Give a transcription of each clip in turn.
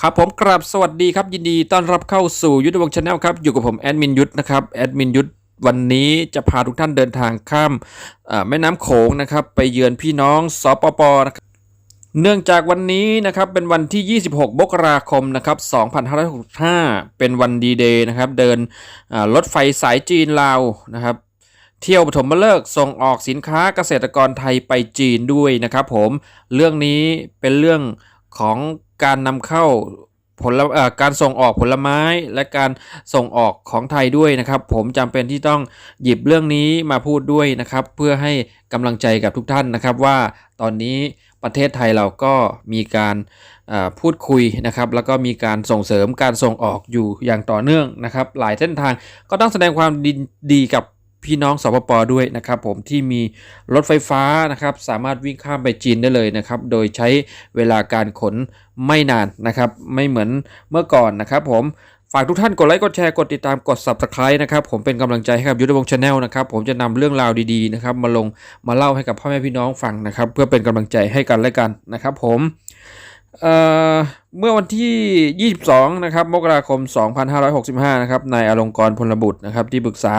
ครับผมกราบสวัสดีครับยินดีต้อนรับเข้าสู่ยุทธวงศ์ชาแนลครับอยู่กับผมแอดมินยุทธนะครับแอดมินยุทธวันนี้จะพาทุกท่านเดินทางข้ามแม่น้ำโขงนะครับไปเยือนพี่น้องสปปนะครับเนื่องจากวันนี้นะครับเป็นวันที่ 26มกราคมนะครับ2565 เป็นวันดีเดย์นะครับเดินรถไฟสายจีนลาวนะครับเที่ยวปฐมฤกษ์ส่งออกสินค้าเกษตรกรไทยไปจีนด้วยนะครับผมเรื่องนี้เป็นเรื่องของ การนำเข้าผลการส่งออกผลไม้และการส่งออกของไทยด้วยนะครับ ผมจำเป็นที่ต้องหยิบเรื่องนี้มาพูดด้วยนะครับ เพื่อให้กำลังใจกับทุกท่านนะครับ ว่าตอนนี้ประเทศไทยเราก็มีการพูดคุยนะครับ แล้วก็มีการส่งเสริมการส่งออกอยู่อย่างต่อเนื่องนะครับ หลายเส้นทางก็ต้องแสดงความดีดีกับ พี่น้องสปปด้วยนะครับผมที่มีรถไฟฟ้านะครับสามารถวิ่งข้ามไปจีนได้เลยนะครับโดยใช้เวลาการขนไม่นานนะครับไม่เหมือนเมื่อก่อนนะครับผมฝากทุกท่านกดไลค์กดแชร์กดติดตามกด subscribe นะครับผมเป็นกำลังใจให้กับยุทธวงศ์ชาแนลนะครับผมจะนำเรื่องราวดีๆนะครับมาลงมาเล่าให้กับพ่อแม่พี่น้องฟังนะครับเพื่อเป็นกำลังใจให้กันและกันนะครับผมเเมื่อวันที่ 22 นะครับ มกราคม 2565 นะครับ นายอลงกรพลบุตรนะครับ ที่ปรึกษา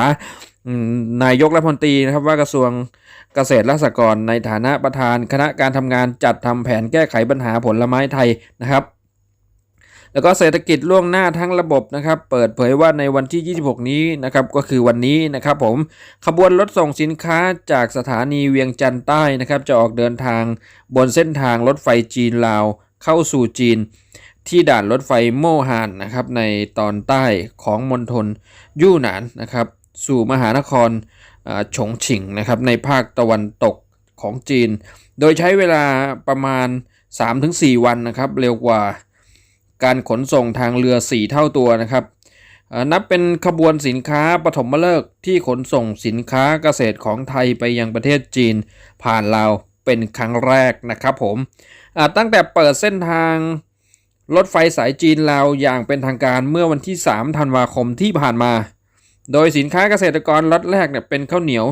นายกรัฐมนตรีนะครับว่ากระทรวงเกษตรและสหกรณ์ในฐานะประธานคณะการทำงานจัดทำแผนแก้ไขปัญหาผลไม้ไทยนะครับ แล้วก็เศรษฐกิจล่วงหน้าทั้งระบบนะครับ เปิดเผยว่าในวันที่ 26 นี้นะครับก็คือวันนี้นะครับผมขบวนรถส่งสินค้าจากสถานีเวียงจันทร์ใต้นะครับ จะออกเดินทางบนเส้นทางรถไฟจีนลาวเข้าสู่จีนที่ด่านรถไฟโมฮานนะครับในตอนใต้ของมณฑลยู่หนานนะครับ สู่มหานครฉงฉิงนะครับในภาคตะวันตกของจีน โดยใช้เวลาประมาณ 3-4 วันนะครับ เร็วกว่าการขนส่งทางเรือ 4 เท่าตัวนะครับนับเป็นขบวนสินค้าปฐมฤกษ์ที่ขนส่งสินค้าเกษตรของไทยไปยังประเทศจีน ผ่านลาวเป็นครั้งแรกนะครับผมตั้งแต่เปิดเส้นทางรถไฟสายจีนลาวอย่างเป็นทางการเมื่อวันที่ 3 ธันวาคมที่ผ่านมา โดยสินค้าเกษตรกรล็อตแรกเนี่ยเป็นข้าวเหนียว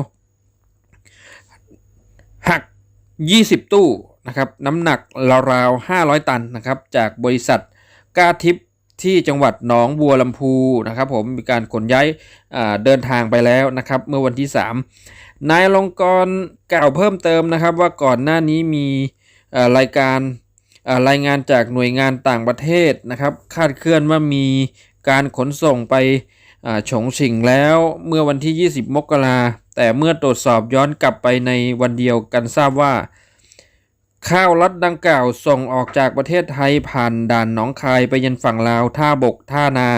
หัก 20 ตู้นะครับน้ำหนักราวๆ500 ตันนะครับจากบริษัทกาทิพย์ที่จังหวัดหนองบัวลำพูนะครับผมมีการขนย้ายเดินทางไปแล้วนะครับเมื่อวันที่ 3 นายลงกรณ์กล่าวเพิ่มเติมนะครับว่าก่อนหน้านี้มีรายการรายงานจากหน่วยงานต่างประเทศนะครับคาดเคลื่อนว่ามีการขนส่งไป ฉงฉิงแล้วเมื่อวันที่ 20 มกราแต่เมื่อตรวจสอบย้อนกลับไปในวันเดียวกันทราบว่า ข้าวล็อตดังกล่าวส่งออกจากประเทศไทยผ่านด่านหนองคายไปยันฝั่งลาวท่าบกท่านา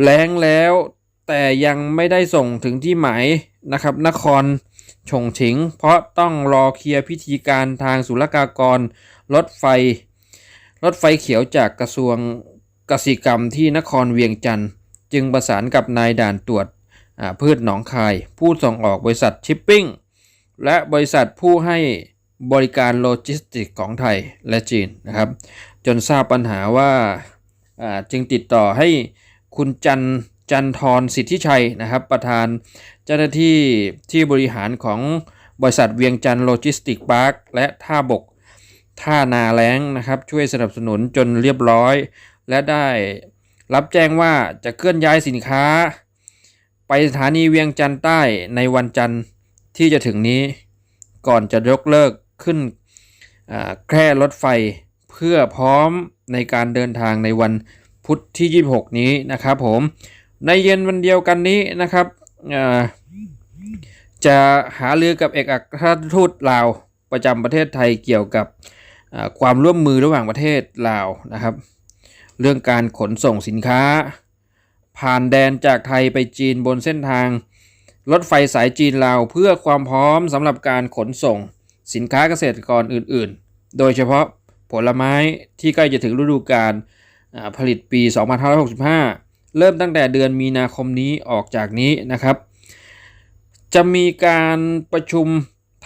แล้งแล้วแต่ยังไม่ได้ส่งถึงที่หมายนะครับนครฉงฉิง เพราะต้องรอเคลียร์พิธีการทางศุลกากรรถไฟ รถไฟเขียวจากกระทรวง กสิกรรมที่นครเวียงจันทร์จึงประสานกับนายด่านตรวจพืชหนองคาย ผู้ส่งออกบริษัทชิปปิ้ง และบริษัทผู้ให้บริการโลจิสติกของไทยและจีนนะครับ จนทราบปัญหาว่าจึงติดต่อให้คุณจันจันทรสิทธิชัยนะครับ ประธานเจ้าหน้าที่ที่บริหารของบริษัทเวียงจันทร์โลจิสติกพาร์คและท่าบกท่านาแล้งนะครับ ช่วยสนับสนุนจนเรียบร้อย และได้รับแจ้งว่าจะเคลื่อนย้ายสินค้า ไปสถานีเวียงจันทร์ใต้ในวันจันทร์ที่จะถึงนี้ ก่อนจะยกเลิกขึ้นแค่รถไฟเพื่อพร้อมในการเดินทางในวันพุธที่ 26 นี้นะครับผมในเย็นวันเดียวกันนี้นะครับจะหาเรือกับเอกอัครราชทูตลาวประจำประเทศไทยเกี่ยวกับความร่วมมือระหว่างประเทศลาวนะครับ เรื่องการขนส่งสินค้า ผ่านแดนจากไทยไปจีนบนเส้นทาง รถไฟสายจีนลาวเพื่อความพร้อมสำหรับการขนส่ง สินค้าเกษตรกรอื่นๆ โดยเฉพาะผลไม้ที่ใกล้จะถึงฤดูกาลผลิตปี 2565 เริ่มตั้งแต่เดือนมีนาคมนี้ออกจากนี้นะครับ จะมีการประชุม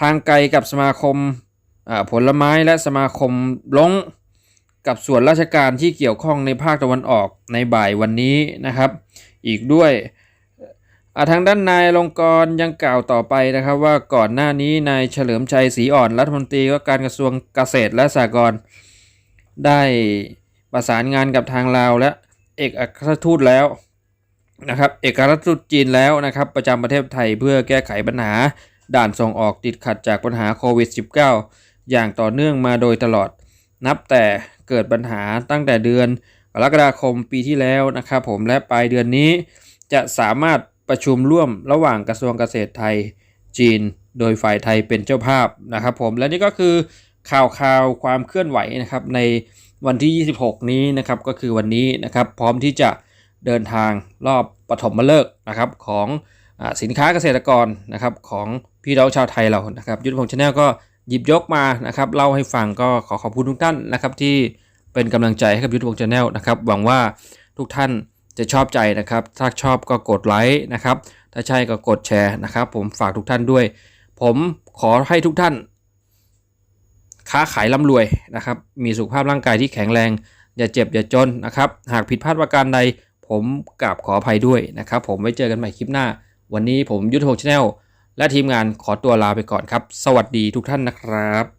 ทางไกลกับสมาคมผลไม้และสมาคมล้ง กับส่วนราชการที่เกี่ยวข้องในภาคตะวันออกในบ่ายวันนี้นะครับ อีกด้วยทางด้านนายลงกรยังกล่าวต่อไปนะครับ ว่าก่อนหน้านี้นายเฉลิมชัยศรีอ่อนรัฐมนตรีว่าการกระทรวงเกษตรและสหกรณ์ได้ประสานงานกับทางลาวและเอกอัครทูตแล้วนะครับเอกอัครทูตจีนแล้วนะครับ ประจำประเทศไทยเพื่อแก้ไขปัญหาด่านส่งออกติดขัดจากปัญหาโควิด -19 อย่างต่อเนื่องมาโดยตลอดนับแต่ เกิดปัญหาตั้งแต่เดือนกรกฎาคมปีที่แล้วนะครับผมและปลายเดือนนี้จะสามารถประชุมร่วมระหว่างกระทรวงเกษตรไทยจีน โดยฝ่ายไทยเป็นเจ้าภาพนะครับผมและนี่ก็คือข่าวข่าวความเคลื่อนไหวนะครับในวันที่ 26 นี้นะครับก็คือวันนี้นะครับพร้อมที่จะเดินทางรอบปฐมฤกษ์นะครับของอสินค้าเกษตรกรนะครับของพี่น้องชาวไทยเรานะครับ ยุทธพงศ์ชาแนลก็ หยิบยกมานะครับเล่าให้ฟังก็ขอขอบคุณทุกท่านนะครับที่เป็นกำลังใจให้กับยุทธพงศ์ชาแนลนะครับหวังว่าทุกท่านจะชอบใจนะครับ ถ้าชอบก็กดไลค์นะครับ ถ้าใช่ก็กดแชร์นะครับ ผมฝากทุกท่านด้วย ผมขอให้ทุกท่าน ค้าขายร่ำรวยนะครับ มีสุขภาพร่างกายที่แข็งแรง อย่าเจ็บอย่าจนนะครับ หากผิดพลาดประการใด ผมกราบขออภัยด้วยนะครับ ผมไว้เจอกันใหม่คลิปหน้า วันนี้ผมยุทธพงศ์ชาแนล และทีมงานขอตัวลาไปก่อนครับ สวัสดีทุกท่านนะครับ